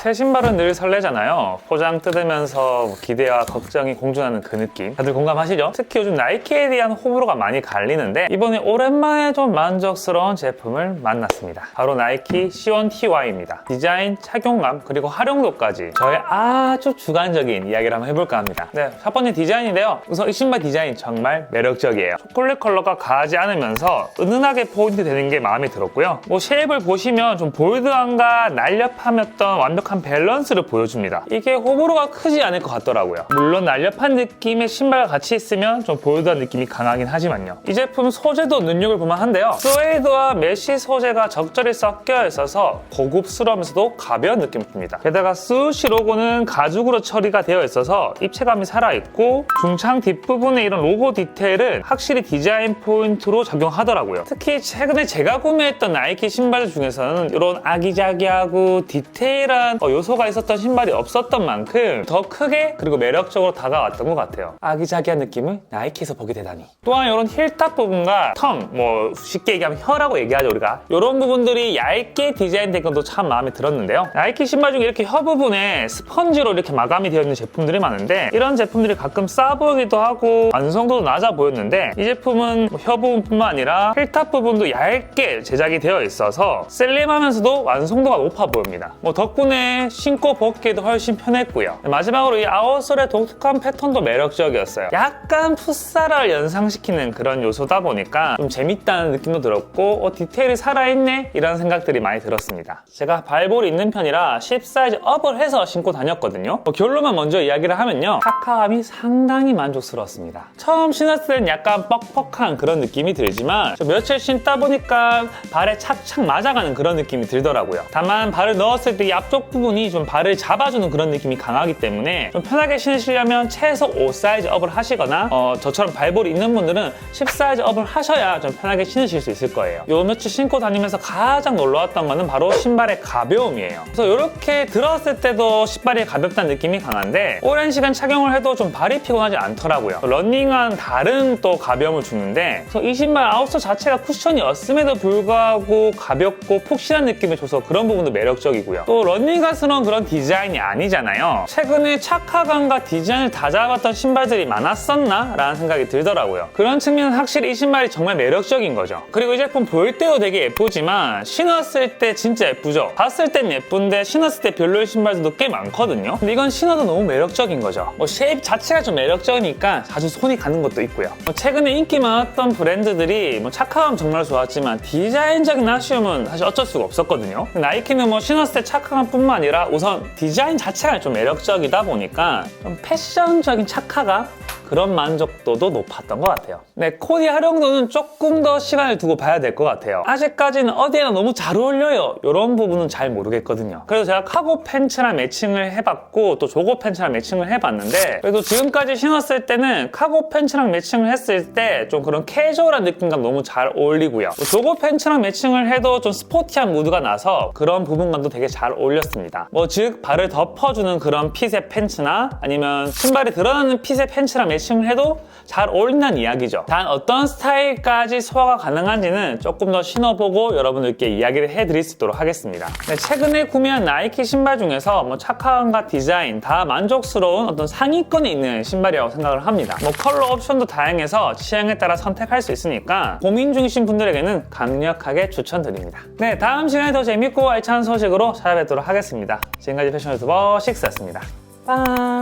새 신발은 늘 설레잖아요. 포장 뜯으면서 뭐 기대와 걱정이 공존하는 그 느낌. 다들 공감하시죠? 특히 요즘 나이키에 대한 호불호가 많이 갈리는데 이번에 오랜만에 좀 만족스러운 제품을 만났습니다. 바로 나이키 C1TY입니다. 디자인, 착용감, 그리고 활용도까지 저의 아주 주관적인 이야기를 한번 해볼까 합니다. 네, 첫 번째 디자인인데요. 우선 이 신발 디자인 정말 매력적이에요. 초콜릿 컬러가 가지 않으면서 은은하게 포인트 되는 게 마음에 들었고요. 뭐 쉐입을 보시면 좀 볼드함과 날렵함했던 완벽한 밸런스를 보여줍니다. 이게 호불호가 크지 않을 것 같더라고요. 물론 날렵한 느낌의 신발과 같이 있으면 좀 볼드한 느낌이 강하긴 하지만요. 이 제품 소재도 눈여겨볼 만한데요. 스웨이드와 메쉬 소재가 적절히 섞여 있어서 고급스러우면서도 가벼운 느낌을 줍니다. 게다가 스우시 로고는 가죽으로 처리가 되어 있어서 입체감이 살아있고 중창 뒷부분에 이런 로고 디테일은 확실히 디자인 포인트로 작용하더라고요. 특히 최근에 제가 구매했던 나이키 신발 중에서는 이런 아기자기하고 디테일한 어, 요소가 있었던 신발이 없었던 만큼 더 크게 그리고 매력적으로 다가왔던 것 같아요. 아기자기한 느낌을 나이키에서 보게 되다니. 또한 이런 힐탑 부분과 텀, 뭐 쉽게 얘기하면 혀라고 얘기하죠 우리가. 이런 부분들이 얇게 디자인된 것도 참 마음에 들었는데요. 나이키 신발 중에 이렇게 혀 부분에 스펀지로 이렇게 마감이 되어 있는 제품들이 많은데 이런 제품들이 가끔 싸 보이기도 하고 완성도도 낮아 보였는데 이 제품은 뭐 혀 부분뿐만 아니라 힐탑 부분도 얇게 제작이 되어 있어서 슬림하면서도 완성도가 높아 보입니다. 뭐 덕분에 신고 벗기에도 훨씬 편했고요. 마지막으로 이 아웃솔의 독특한 패턴도 매력적이었어요. 약간 풋사를 연상시키는 그런 요소다 보니까 좀 재밌다는 느낌도 들었고 어, 디테일이 살아있네 이런 생각들이 많이 들었습니다. 제가 발볼이 있는 편이라 10 사이즈 업을 해서 신고 다녔거든요. 뭐 결론만 먼저 이야기를 하면요. 카카함이 상당히 만족스러웠습니다. 처음 신었을 땐 약간 뻑뻑한 그런 느낌이 들지만 저 며칠 신다 보니까 발에 착착 맞아가는 그런 느낌이 들더라고요. 다만 발을 넣었을 때 이 앞쪽 부분 이 좀 발을 잡아주는 그런 느낌이 강하기 때문에 좀 편하게 신으시려면 최소 5 사이즈 업을 하시거나 어, 저처럼 발볼이 있는 분들은 10 사이즈 업을 하셔야 좀 편하게 신으실 수 있을 거예요. 요 며칠 신고 다니면서 가장 놀라웠던 거는 바로 신발의 가벼움이에요. 그래서 이렇게 들었을 때도 신발이 가볍다는 느낌이 강한데 오랜 시간 착용을 해도 좀 발이 피곤하지 않더라고요. 러닝한 다른 또 가벼움을 주는데 그래서 이 신발 아웃솔 자체가 쿠션이었음에도 불구하고 가볍고 푹신한 느낌을 줘서 그런 부분도 매력적이고요. 또 러닝 가스러운 그런 디자인이 아니잖아요. 최근에 착화감과 디자인을 다 잡았던 신발들이 많았었나? 라는 생각이 들더라고요. 그런 측면은 확실히 이 신발이 정말 매력적인 거죠. 그리고 이 제품 볼 때도 되게 예쁘지만 신었을 때 진짜 예쁘죠. 봤을 땐 예쁜데 신었을 때 별로인 신발들도 꽤 많거든요. 근데 이건 신어도 너무 매력적인 거죠. 뭐 쉐입 자체가 좀 매력적이니까 자주 손이 가는 것도 있고요. 뭐 최근에 인기 많았던 브랜드들이 뭐 착화감 정말 좋았지만 디자인적인 아쉬움은 사실 어쩔 수가 없었거든요. 나이키는 뭐 신었을 때 착화감뿐만 아니라 우선 디자인 자체가 좀 매력적이다 보니까 좀 패션적인 착화감 그런 만족도도 높았던 것 같아요. 네, 코디 활용도는 조금 더 시간을 두고 봐야 될 것 같아요. 아직까지는 어디에나 너무 잘 어울려요. 이런 부분은 잘 모르겠거든요. 그래서 제가 카고 팬츠랑 매칭을 해봤고 또 조거 팬츠랑 매칭을 해봤는데 그래도 지금까지 신었을 때는 카고 팬츠랑 매칭을 했을 때 좀 그런 캐주얼한 느낌과 너무 잘 어울리고요. 또 조거 팬츠랑 매칭을 해도 좀 스포티한 무드가 나서 그런 부분감도 되게 잘 어울렸습니다. 뭐 즉 발을 덮어주는 그런 핏의 팬츠나 아니면 신발이 드러나는 핏의 팬츠랑 매칭 을 해도 잘 어울린다는 이야기죠. 단 어떤 스타일까지 소화가 가능한지는 조금 더 신어보고 여러분들께 이야기를 해드릴 수 있도록 하겠습니다. 네, 최근에 구매한 나이키 신발 중에서 뭐 착화감과 디자인 다 만족스러운 어떤 상위권에 있는 신발이라고 생각을 합니다. 뭐 컬러 옵션도 다양해서 취향에 따라 선택할 수 있으니까 고민 중이신 분들에게는 강력하게 추천드립니다. 네, 다음 시간에 더 재밌고 알찬 소식으로 찾아뵙도록 하겠습니다. 지금까지 패션 유튜버 식스였습니다. 빠이.